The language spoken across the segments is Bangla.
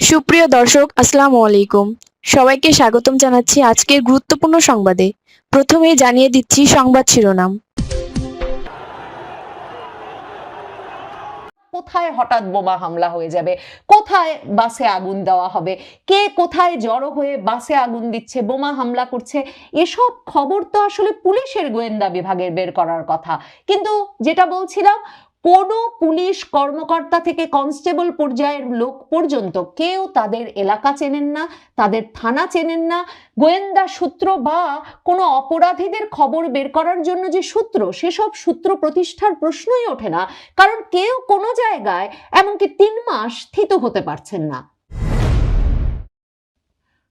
সুপ্রিয় দর্শক, আসসালামু আলাইকুম। সবাইকে স্বাগতম জানাচ্ছি আজকের গুরুত্বপূর্ণ সংবাদে। প্রথমেই জানিয়ে দিচ্ছি সংবাদ শিরোনাম। কোথায় হঠাৎ বোমা হামলা হয়ে যাবে? কোথায় বাসে আগুন দেওয়া হবে? কে কোথায় জড়ো হয়ে বাসে আগুন দিচ্ছে, বোমা হামলা করছে? এসব খবর তো আসলে পুলিশের গোয়েন্দা বিভাগের বের করার কথা। কিন্তু যেটা বলছিলাম কোনো পুলিশ কর্মকর্তা থেকে কনস্টেবল পর্যায়ের লোক পর্যন্ত কেউ তাদের এলাকা চেনেন না, তাদের থানা চেনেন না। গোয়েন্দা সূত্র বা কোনো অপরাধীদের খবর বের করার জন্য যে সূত্র, সেসব সূত্র প্রতিষ্ঠার প্রশ্নই ওঠে না। কারণ কেউ কোনো জায়গায় এমনকি তিন মাস স্থিত হতে পারছেন না।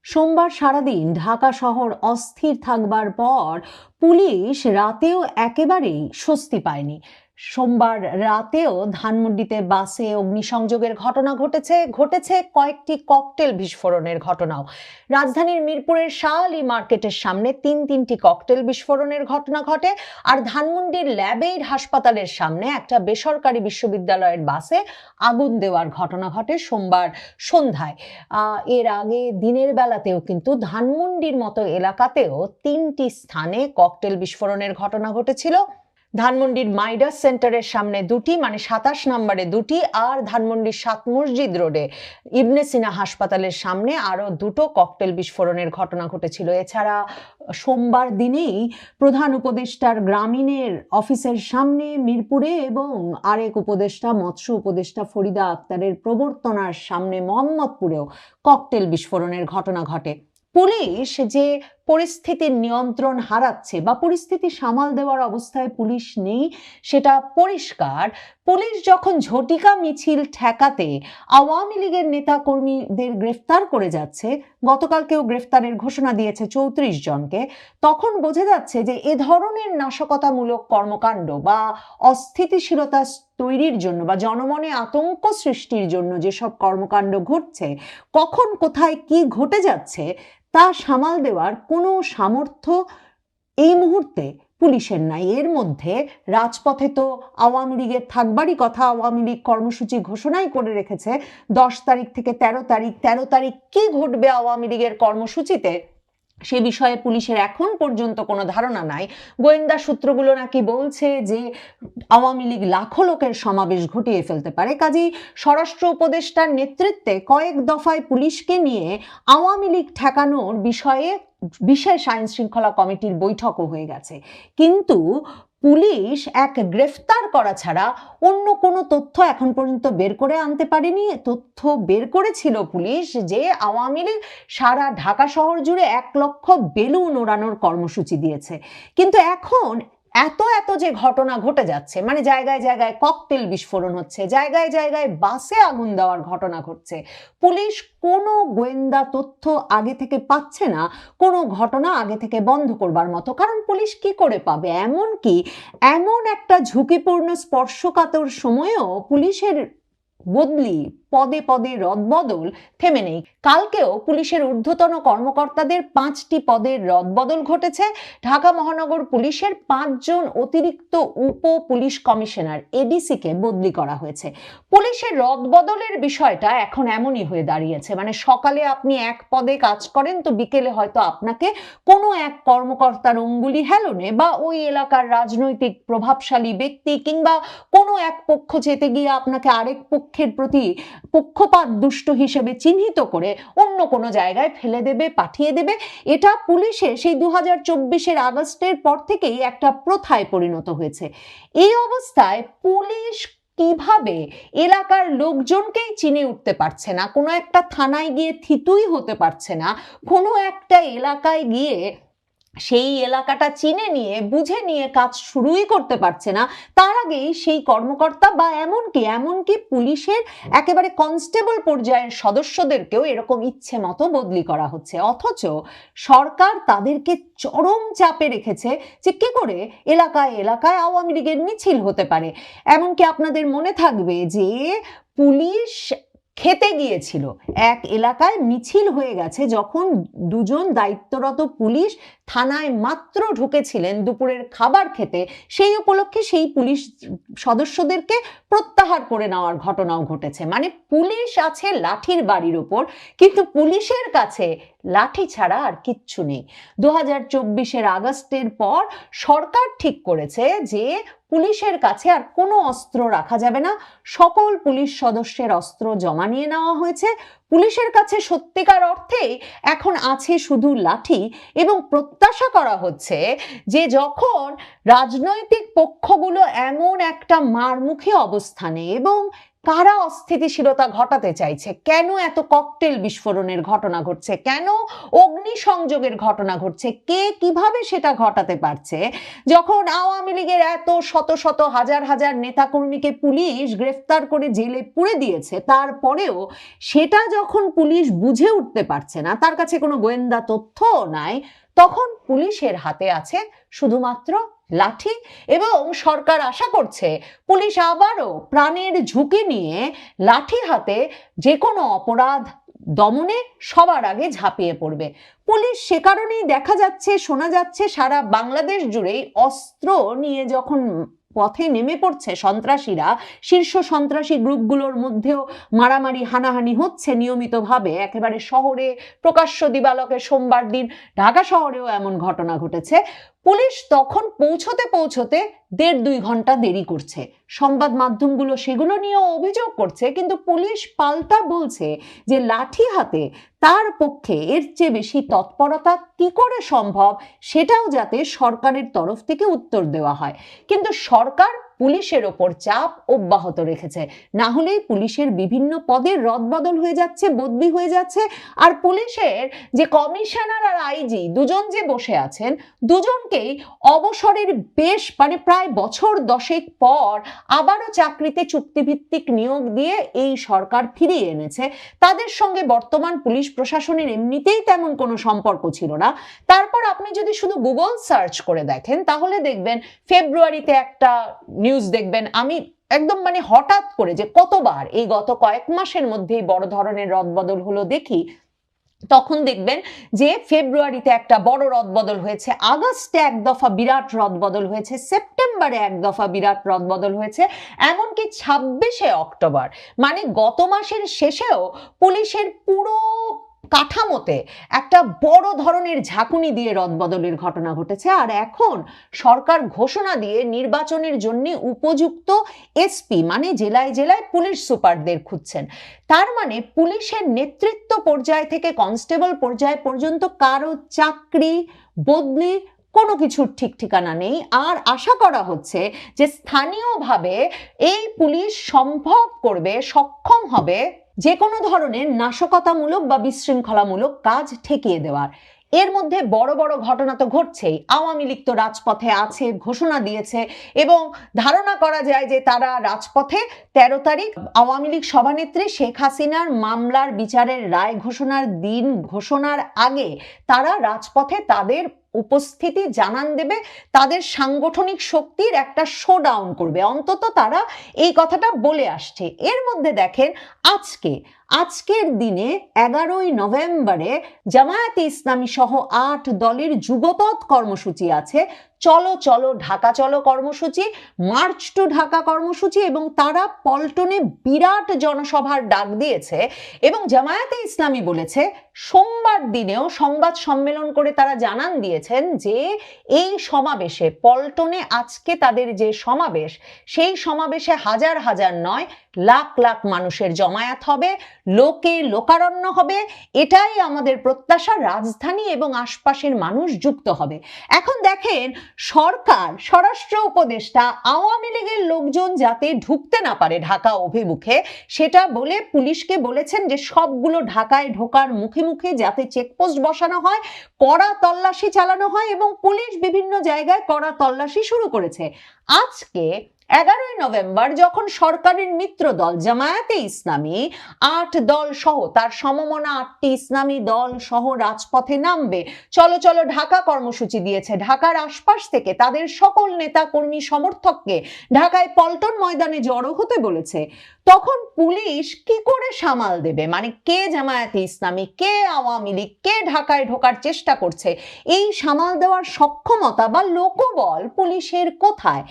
সোমবার সারাদিন ঢাকা শহর অস্থির থাকবার পর পুলিশ রাতেও একেবারেই স্বস্তি পায়নি। সোমবার রাতেও ধানমন্ডিতে বাসে অগ্নিসংযোগের ঘটনা ঘটেছে ঘটেছে কয়েকটি ককটেল বিস্ফোরণের ঘটনাও। রাজধানীর মিরপুরের শাহলী মার্কেটের সামনে তিন তিনটি ককটেল বিস্ফোরণের ঘটনা ঘটে, আর ধানমন্ডির ল্যাবেইড হাসপাতালের সামনে একটা বেসরকারি বিশ্ববিদ্যালয়ের বাসে আগুন দেওয়ার ঘটনা ঘটে সোমবার সন্ধ্যায়। এর আগে দিনের বেলাতেও কিন্তু ধানমন্ডির মতো এলাকাতেও তিনটি স্থানে ককটেল বিস্ফোরণের ঘটনা ঘটেছিল। ধানমন্ডির মাইডাস সেন্টারের সামনে দুটি মানে সাতাশ নম্বরে দুটি, আর ধানমন্ডির সাত মসজিদ রোডে ইবনে সিনা হাসপাতালের সামনে আরও দুটো ককটেল বিস্ফোরণের ঘটনা ঘটেছিল। এছাড়া সোমবার দিনেই প্রধান উপদেষ্টার গ্রামীণের অফিসের সামনে মিরপুরে এবং আরেক উপদেষ্টা, মৎস্য উপদেষ্টা ফরিদা আক্তারের প্রবর্তনার সামনে মোহাম্মদপুরেও ককটেল বিস্ফোরণের ঘটনা ঘটে। পুলিশ যে পরিস্থিতির নিয়ন্ত্রণ হারাচ্ছে বা পরিস্থিতি সামাল দেওয়ার অবস্থায় পুলিশ নেই, সেটা পরিষ্কার। পুলিশ যখন ঝটিকা মিছিল ঠেকাতে আওয়ামী লীগের নেতা কর্মীদের গ্রেফতার করে যাচ্ছে, গতকালকেও গ্রেফতারের ঘোষণা দিয়েছে চৌত্রিশ জনকে, তখন বোঝা যাচ্ছে যে এ ধরনের নাশকতামূলক কর্মকাণ্ড বা অস্থিতিশীলতা তৈরির জন্য বা জনমনে আতঙ্ক সৃষ্টির জন্য যেসব কর্মকাণ্ড ঘটছে, কখন কোথায় কি ঘটে যাচ্ছে তা সামাল দেওয়ার কোনো সামর্থ্য এই মুহূর্তে পুলিশের নাই। এর মধ্যে রাজপথে তো আওয়ামী লীগের থাকবারই কথা। আওয়ামী লীগ কর্মসূচি ঘোষণাই করে রেখেছে। দশ তারিখ থেকে তেরো তারিখ তেরো তারিখ কি ঘটবে আওয়ামী লীগের কর্মসূচিতে? সে বিষয়ে পুলিশের এখন পর্যন্ত কোনো ধারণা নাই। গোয়েন্দা সূত্রগুলো নাকি বলছে যে আওয়ামী লীগ লাখো লোকের সমাবেশ ঘটিয়ে ফেলতে পারে। কাজেই স্বরাষ্ট্র উপদেষ্টার নেতৃত্বে কয়েক দফায় পুলিশকে নিয়ে আওয়ামী লীগ ঠেকানোর বিষয়ে বিশেষ আইন শৃঙ্খলা কমিটির বৈঠকও হয়ে গেছে। কিন্তু পুলিশ এক গ্রেফতার করা ছাড়া অন্য কোনো তথ্য এখন পর্যন্ত বের করে আনতে পারেনি। তথ্য বের করেছিল পুলিশ যে আওয়ামী লীগ সারা ঢাকা শহর জুড়ে এক লক্ষ বেলুন ওড়ানোর কর্মসূচি দিয়েছে। কিন্তু এখন এত এত যে ঘটনা ঘটে যাচ্ছে মানে জায়গায় জায়গায় ককটেল বিস্ফোরণ হচ্ছে, জায়গায় জায়গায় বাসে আগুন দেওয়ার ঘটনা ঘটছে, পুলিশ কোনো গোয়েন্দা তথ্য আগে থেকে পাচ্ছে না, কোনো ঘটনা আগে থেকে বন্ধ করবার মতো, কারণ পুলিশ কি করে পাবে? এমন কি এমন একটা ঝুঁকিপূর্ণ স্পর্শকাতর সময়েও পুলিশের বদলি পদে পদে রদবদল থেমে নেই। কালকেও পুলিশের ঊর্ধ্বতন কর্মকর্তাদের পাঁচটি পদের রদবদল ঘটেছে। ঢাকা মহানগর পুলিশের পাঁচজন অতিরিক্ত উপ পুলিশ কমিশনার এডিসিকে বদলি করা হয়েছে। পুলিশের রদবদলের বিষয়টা এখন এমনই হয়ে দাঁড়িয়েছে। মানে সকালে আপনি এক পদে কাজ করেন তো বিকেলে হয়তো আপনাকে কোনো এক কর্মকর্তার অঙ্গুলি হেলনে বা ওই এলাকার রাজনৈতিক প্রভাবশালী ব্যক্তি কিংবা কোনো এক পক্ষ যেতে গিয়ে আপনাকে আরেক পক্ষের প্রতি পক্ষপাত দুষ্ট হিসেবে চিহ্নিত করে অন্য কোনো জায়গায় ফেলে দেবে, পাঠিয়ে দেবে। এটা পুলিশের সেই দু হাজার চব্বিশের আগস্টের পর থেকেই একটা প্রথায় পরিণত হয়েছে। এই অবস্থায় পুলিশ কীভাবে এলাকার লোকজনকেই চিনে উঠতে পারছে না, কোনো একটা থানায় গিয়ে থিতুই হতে পারছে না, কোনো একটা এলাকায় গিয়ে সেই এলাকাটা চিনে নিয়ে, বুঝে নিয়ে কাজ শুরুই করতে পারছে না। তার আগেই সেই কর্মকর্তা বা এমনকি এমনকি পুলিশের একেবারে কনস্টেবল পর্যায়ের সদস্যদেরকেও এরকম ইচ্ছে মতো বদলি করা হচ্ছে। অথচ সরকার তাদেরকে চরম চাপে রেখেছে যে কি করে এলাকায় এলাকায় আওয়ামী লীগের মিছিল হতে পারে। এমনকি আপনাদের মনে থাকবে যে পুলিশ খেতে গিয়েছিল। এক এলাকায় মিছিল হয়ে গেছে যখন দুজন দায়িত্বরত পুলিশ থানায় মাত্র ঢুকেছিলেন দুপুরের খাবার খেতে। সেই উপলক্ষে সেই পুলিশ সদস্যদেরকে প্রত্যাহার করে নেওয়ার ঘটনাও ঘটেছে। মানে পুলিশ আছে লাঠির বাড়ির উপর কিন্তু পুলিশের কাছে লাঠি ছাড়া আর কিচ্ছু নেই। দু হাজার চব্বিশের আগস্টের পর সরকার ঠিক করেছে যে পুলিশের কাছে আর কোনো অস্ত্র রাখা যাবে না। সকল পুলিশ সদস্যের অস্ত্র জমা নিয়ে নেওয়া হয়েছে। পুলিশের কাছে সত্যিকার অর্থেই এখন আছে শুধু লাঠি এবং প্রত্যাশা করা হচ্ছে যে যখন রাজনৈতিক পক্ষগুলো এমন একটা মারমুখী অবস্থানে এবং কারা অস্থিতিশীলতা ঘটাতে চাইছে? কেন এত ককটেল বিস্ফোরণের ঘটনা ঘটছে? কেন অগ্নিসংযোগের ঘটনা ঘটছে? কে কীভাবে সেটা ঘটাতে পারছে? যখন আওয়ামী লীগের এত শত শত হাজার হাজার নেতাকর্মীকে পুলিশ গ্রেফতার করে জেলে পুড়ে দিয়েছে, তারপরেও সেটা যখন পুলিশ বুঝে উঠতে পারছে না, তার কাছে কোনো গোয়েন্দা তথ্যও নাই, তখন পুলিশের হাতে আছে শুধুমাত্র লাঠি এবং সরকার আশা করছে পুলিশ আবারও প্রাণের ঝুঁকি নিয়ে লাঠি হাতে যে কোনো অপরাধ দমনে সবার আগে ঝাঁপিয়ে পড়বে। পুলিশ সে কারণেই দেখা যাচ্ছে, শোনা যাচ্ছে সারা বাংলাদেশ জুড়েই অস্ত্র নিয়ে যখন পথে নেমে পড়ছে সন্ত্রাসীরা, শীর্ষ সন্ত্রাসী গ্রুপগুলোর মধ্যেও মারামারি, হানাহানি হচ্ছে নিয়মিতভাবে। একেবারে শহরে, প্রকাশ্য দিবালকে সোমবার দিন ঢাকা শহরেও এমন ঘটনা ঘটেছে। পুলিশ তখন পৌঁছতে পৌঁছতে দেড় দুই ঘণ্টা দেরি করছে। সংবাদ মাধ্যমগুলো সেগুলো নিয়েও অভিযোগ করছে, কিন্তু পুলিশ পাল্টা বলছে যে লাঠি হাতে তার পক্ষে এর চেয়ে বেশি তৎপরতা কি করে সম্ভব সেটাও যাতে সরকারের তরফ থেকে উত্তর দেওয়া হয়। কিন্তু সরকার পুলিশের ওপর চাপ অব্যাহত রেখেছে। না হলেই পুলিশের বিভিন্ন পদের রদবদল হয়ে যাচ্ছে, বদলি হয়ে যাচ্ছে। আর পুলিশের যে কমিশনার আর আইজি দুজন যে বসে আছেন, দুজনকেই অবসরের বেশ মানে প্রায় বছর দশেক পর আবারও চাকরিতে চুক্তিভিত্তিক নিয়োগ দিয়ে এই সরকার ফিরিয়ে এনেছে। তাদের সঙ্গে বর্তমান পুলিশ প্রশাসনের এমনিতেই তেমন কোনো সম্পর্ক ছিল না। তারপর আপনি যদি শুধু গুগল সার্চ করে দেখেন, তাহলে দেখবেন ফেব্রুয়ারিতে একটা নিউজ দেখবেন, আমি একদম মানে হঠাৎ করে যে কতবার এই গত কয়েক মাসের মধ্যেই বড় ধরনের রদবদল হলো দেখি, তখন দেখবেন যে ফেব্রুয়ারিতে একটা বড় রদবদল হয়েছে, আগস্টে এক দফা বিরাট রদবদল হয়েছে, সেপ্টেম্বরে এক দফা বিরাট রদবদল হয়েছে, এমনকি ছাব্বিশে অক্টোবর মানে গত মাসের শেষেও পুলিশের পুরো কাঠামোতে একটা বড় ধরনের ঝাঁকুনি দিয়ে রদবদলের ঘটনা ঘটেছে। আর এখন সরকার ঘোষণা দিয়ে নির্বাচনের জন্য উপযুক্ত এসপি মানে জেলায় জেলায় পুলিশ সুপারদের খুঁজছেন। তার মানে পুলিশের নেতৃত্ব পর্যায় থেকে কনস্টেবল পর্যায় পর্যন্ত কারও চাকরি, বদলি কোনো কিছুর ঠিক ঠিকানা নেই। আর আশা করা হচ্ছে যে স্থানীয়ভাবে এই পুলিশ সম্ভব করবে, সক্ষম হবে যে কোনো ধরনের নাশকতামূলক বা বিশৃঙ্খলামূলক কাজ ঠেকিয়ে দেওয়ার। এর মধ্যে বড় বড় ঘটনা তো ঘটছেই। আওয়ামী লীগ তো রাজপথে আছে, ঘোষণা দিয়েছে এবং ধারণা করা যায় যে তারা রাজপথে তেরো তারিখ আওয়ামী লীগ সভানেত্রী শেখ হাসিনার মামলার বিচারের রায় ঘোষণার দিন ঘোষণার আগে তারা রাজপথে তাদের উপস্থিতি জানান দেবে, তাদের সাংগঠনিক শক্তির একটা শো ডাউন করবে। অন্তত তারা এই কথাটা বলে আসছে। এর মধ্যে দেখেন, আজকে আজকের দিনে এগারোই নভেম্বরে জামায়াতে ইসলামী সহ আট দলের যুগপথ কর্মসূচি আছে। চলো চলো, ঢাকা চলো কর্মসূচি, মার্চ টু ঢাকা কর্মসূচি এবং তারা পল্টনে বিরাট জনসভার ডাক দিয়েছে এবং জামায়াতে ইসলামী বলেছে, সোমবার দিনেও সংবাদ সম্মেলন করে তারা জানান দিয়েছেন যে, এই সমাবেশে পল্টনে আজকে তাদের যে সমাবেশ, সেই সমাবেশে হাজার হাজার নয় লাখ লাখ মানুষের জমায়েত হবে, লোকে লোকারণ্য হবে, এটাই আমাদের প্রত্যাশা রাজধানী এবং আশপাশের মানুষ যুক্ত হবে। এখন দেখেন, সরকার, স্বরাষ্ট্র উপদেষ্টা, আওয়ামী লীগের লোকজন যাতে ঢুকতে না পারে ঢাকা অভিমুখে, সেটা বলে পুলিশকে বলেছেন যে সবগুলো ঢাকায় ঢোকার মুখে মুখে যাতে চেকপোস্ট বসানো হয়, কড়া তল্লাশি চালানো হয় এবং পুলিশ বিভিন্ন জায়গায় কড়া তল্লাশি শুরু করেছে। আজকে এগারোই নভেম্বর যখন সরকারের মিত্র দল জামায়াতে ইসলামী আট দল সহ তার সমমনা আটটি ইসলামী দল সহ রাজপথে নামবে। চলো চলো, ঢাকা কর্মসূচি দিয়েছে। ঢাকার আশপাশ থেকে তাদের সকল নেতা কর্মী সমর্থককে ঢাকায় পল্টন ময়দানে জড়ো হতে বলেছে। তখন পুলিশ কি করে সামাল দেবে? মানে কে জামায়াতে ইসলামী, কে আওয়ামী লীগ, কে ঢাকায় ঢোকার চেষ্টা করছে? এই সামাল দেওয়ার সক্ষমতা বা লোকবল পুলিশের কোথায়?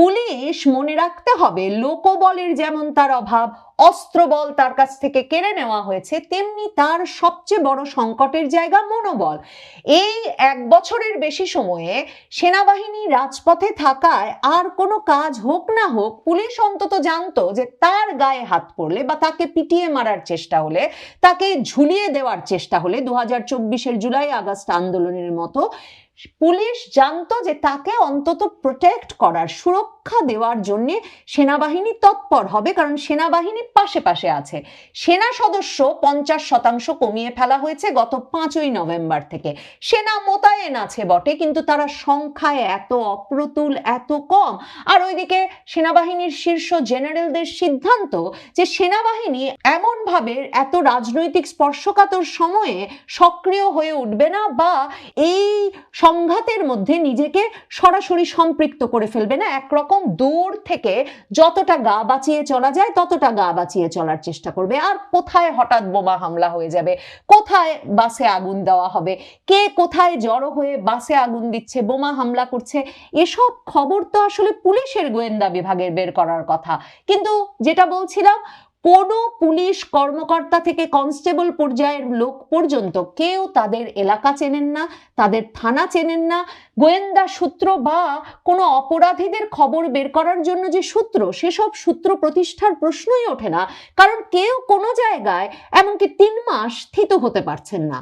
পুলিশ মনে রাখতে হবে, লোকবলের যেমন তার অভাব, অস্ত্রবল তার কাছ থেকে কেড়ে নেওয়া হয়েছে, তেমনি তার সবচেয়ে বড় সংকটের জায়গা মনোবল। এই এক বছরের বেশি সময়ে সেনাবাহিনী রাজপথে থাকায় আর কোনো কাজ হোক না হোক, পুলিশ অন্তত জানতো যে তার গায়ে হাত পড়লে বা তাকে পিটিয়ে মারার চেষ্টা হলে, তাকে ঝুলিয়ে দেওয়ার চেষ্টা হলে দু হাজার জুলাই আগস্ট আন্দোলনের মতো পুলিশ জানতো যে তাকে অন্তত প্রোটেক্ট করার, সুরক্ষা দেওয়ার জন্য সেনাবাহিনী তৎপর হবে, কারণ সেনাবাহিনী পাশে পাশে আছে। সেনা সদস্য পঞ্চাশ শতাংশ কমিয়ে ফেলা হয়েছে গত পাঁচই নভেম্বর থেকে। সেনা মোতায়েন আছে বটে, কিন্তু তারা সংখ্যায় এত অপ্রতুল, এত কম। আর ওইদিকে সেনাবাহিনীর শীর্ষ জেনারেলদের সিদ্ধান্ত যে সেনাবাহিনী এমনভাবে এত রাজনৈতিক স্পর্শকাতর সময়ে সক্রিয় হয়ে উঠবে না বা এই সংঘাতের মধ্যে নিজেকে সরাসরি সম্পৃক্ত করে ফেলবে না। একরকম দূর থেকে যতটা গা বাঁচিয়ে চলা যায়, ততটা গা বাঁচিয়ে চলার চেষ্টা করবে। আর কোথায় হঠাৎ বোমা হামলা হয়ে যাবে? কোথায় বাসে আগুন দেওয়া হবে? কে কোথায় জড়ো হয়ে বাসে আগুন দিচ্ছে, বোমা হামলা করছে? এসব খবর তো আসলে পুলিশের গোয়েন্দা বিভাগের বের করার কথা। কিন্তু যেটা বলছিলাম কোনো পুলিশ কর্মকর্তা থেকে কনস্টেবল পর্যায়ের লোক পর্যন্ত কেউ তাদের এলাকা চেনেন না, তাদের থানা চেনেন না। গোয়েন্দা সূত্র বা কোনো অপরাধীদের খবর বের করার জন্য যে সূত্র, সেসব সূত্র প্রতিষ্ঠার প্রশ্নই ওঠে না। কারণ কেউ কোনো জায়গায় এমনকি তিন মাস স্থিত হতে পারছেন না।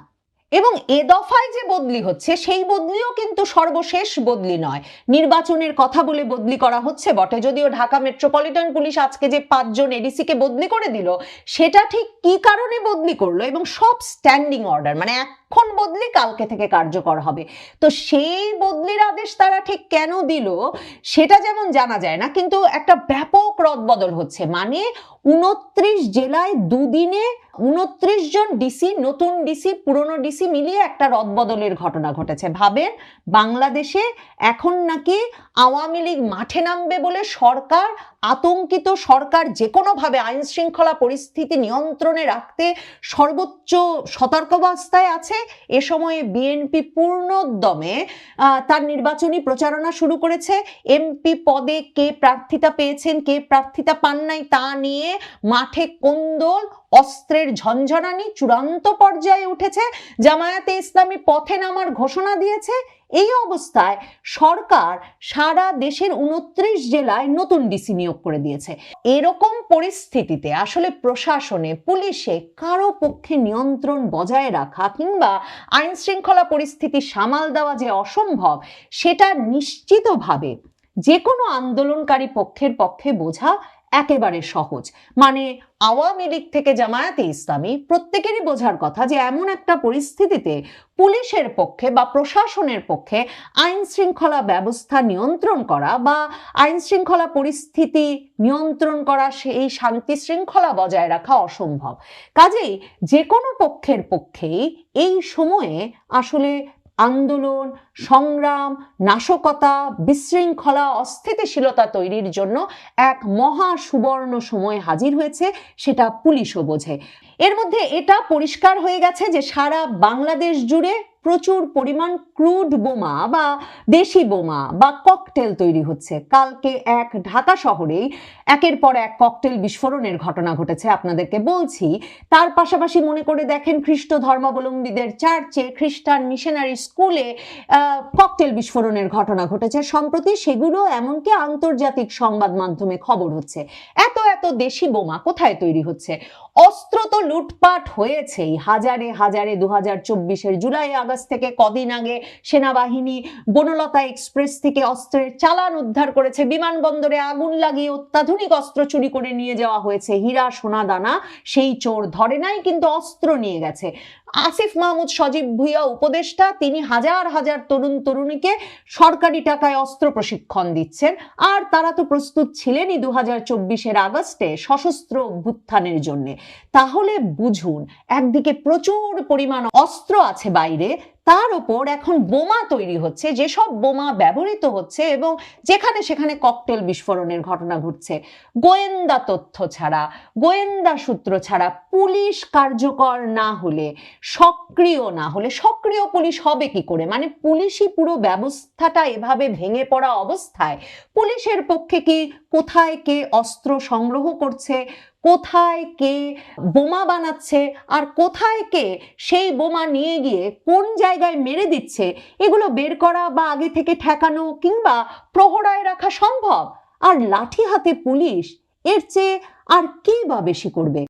এবং এ দফায় যে বদলি হচ্ছে, সেই বদলিও কিন্তু সর্বশেষ বদলি নয়। নির্বাচনের কথা বলে বদলি করা হচ্ছে বটে। যদিও ঢাকা মেট্রোপলিটন পুলিশ আজকে যে পাঁচজন এডিসিকে বদলি করে দিল, সেটা ঠিক কি কারণে বদলি করল এবং সব স্ট্যান্ডিং অর্ডার মানে এখন বদলি কালকে থেকে কার্যকর হবে। তো সেই বদলির আদেশ তারা ঠিক কেন দিল, সেটা যেমন জানা যায় না, কিন্তু একটা ব্যাপক রদবদল হচ্ছে। মানে উনত্রিশ জেলায় দুদিনে উনত্রিশ জন ডিসি, নতুন ডিসি, পুরনো ডিসি মিলিয়ে একটা রদবদলের ঘটনা ঘটেছে। ভাবেন বাংলাদেশে এখন নাকি আওয়ামী লীগ মাঠে নামবে বলে সরকার আতঙ্কিত সরকার যে কোনোভাবে আইন শৃঙ্খলা পরিস্থিতি নিয়ন্ত্রণে রাখতে সর্বোচ্চ সতর্কাবস্থায় আছে। এ সময়ে বিএনপি পূর্ণোদ্যমে তার নির্বাচনী প্রচারণা শুরু করেছে। এমপি পদে কে প্রার্থিতা পেয়েছেন, কে প্রার্থিতা পান নাই তা নিয়ে মাঠে কোন্দল, অস্ত্রের ঝঞ্ঝনানি চূড়ান্ত পর্যায়ে উঠেছে। জামায়াতে ইসলামী পথে নামার ঘোষণা দিয়েছে। এই অবস্থায় সরকার সারা দেশের উনত্রিশ জেলায় নতুন ডিসি নিয়োগ করে দিয়েছে। এরকম পরিস্থিতিতে আসলে প্রশাসনে, পুলিশে কারও পক্ষে নিয়ন্ত্রণ বজায় রাখা কিংবা আইন শৃঙ্খলা পরিস্থিতি সামাল দেওয়া যে অসম্ভব, সেটা নিশ্চিতভাবে যে কোনো আন্দোলনকারী পক্ষের পক্ষে বোঝা একেবারে সহজ। মানে আওয়ামী লীগ থেকে জামায়াতে ইসলামী প্রত্যেকেরই বোঝার কথা যে এমন একটা পরিস্থিতিতে পুলিশের পক্ষে বা প্রশাসনের পক্ষে আইন শৃঙ্খলা ব্যবস্থা নিয়ন্ত্রণ করা বা আইন শৃঙ্খলা পরিস্থিতি নিয়ন্ত্রণ করা, সেই শান্তি শৃঙ্খলা বজায় রাখা অসম্ভব। কাজেই যে কোনো পক্ষের পক্ষেই এই সময়ে আসলে আন্দোলন, সংগ্রাম, নাশকতা, বিশৃঙ্খলা, অস্থিতিশীলতা তৈরির জন্য এক মহা সুবর্ণ সময় হাজির হয়েছে, সেটা পুলিশও বোঝে। এর মধ্যে এটা পরিষ্কার হয়ে গেছে যে সারা বাংলাদেশ জুড়ে প্রচুর পরিমাণ ক্রুড বোমা বা দেশি বোমা বা ককটেল তৈরি হচ্ছে। কালকে এক ঢাকা শহরেই একের পর এক ককটেল বিস্ফোরণের ঘটনা ঘটেছে আপনাদেরকে বলছি। তার পাশাপাশি মনে করে দেখেন খ্রিস্ট ধর্মাবলম্বীদের চার্চে খ্রিস্টান মিশনারি স্কুলে ককটেল বিস্ফোরণের ঘটনা ঘটেছে। সম্প্রতি সেগুলো এমনকি আন্তর্জাতিক সংবাদ মাধ্যমে খবর হচ্ছে। এত এত দেশি বোমা কোথায় তৈরি হচ্ছে? অস্ত্র তো লুটপাট হয়েছেই। হাজারে হাজারে দু হাজার চব্বিশের জুলাই আগস্ট থেকে কদিন আগে সেনাবাহিনী বনলতা এক্সপ্রেস থেকে অস্ত্রের চালান উদ্ধার করেছে। বিমানবন্দরে আগুন লাগিয়ে অত্যাধুনিক অস্ত্র চুরি করে নিয়ে যাওয়া হয়েছে। হীরা সোনা দানা সেই চোর ধরে নাই, কিন্তু অস্ত্র নিয়ে গেছে। আসিফ মাহমুদ সজীব ভুইয়া উপদেষ্টা, তিনি হাজার হাজার তরুণ তরুণীকে সরকারি টাকায় অস্ত্র প্রশিক্ষণ দিচ্ছেন। আর তারা তো প্রস্তুত ছিলেনই দু হাজার চব্বিশের আগস্টে সশস্ত্র অভ্যুত্থানের জন্যে। তাহলে বুঝুন, একদিকে প্রচুর পরিমাণ অস্ত্র আছে বাইরে তার ওপর এখন বোমা তৈরি হচ্ছে যেসব বোমা ব্যবহৃত হচ্ছে এবং যেখানে সেখানে ককটেল বিস্ফোরণের ঘটনা ঘটছে। গোয়েন্দা তথ্য ছাড়া, গোয়েন্দা সূত্র ছাড়া পুলিশ কার্যকর না হলে, সক্রিয় না হলে, সক্রিয় পুলিশ হবে কি করে? মানে পুলিশই পুরো ব্যবস্থাটা এভাবে ভেঙে পড়া অবস্থায়, পুলিশের পক্ষে কি কোথায় কে অস্ত্র সংগ্রহ করছে কোথায় কে বোমা বানাচ্ছে আর কোথায় কে সেই বোমা নিয়ে গিয়ে কোন জায়গায় মেরে দিচ্ছে, এগুলো বের করা বা আগে থেকে ঠেকানো কিংবা প্রহরায় রাখা সম্ভব? আর লাঠি হাতে পুলিশ এর চেয়ে আর কে বা বেশি করবে?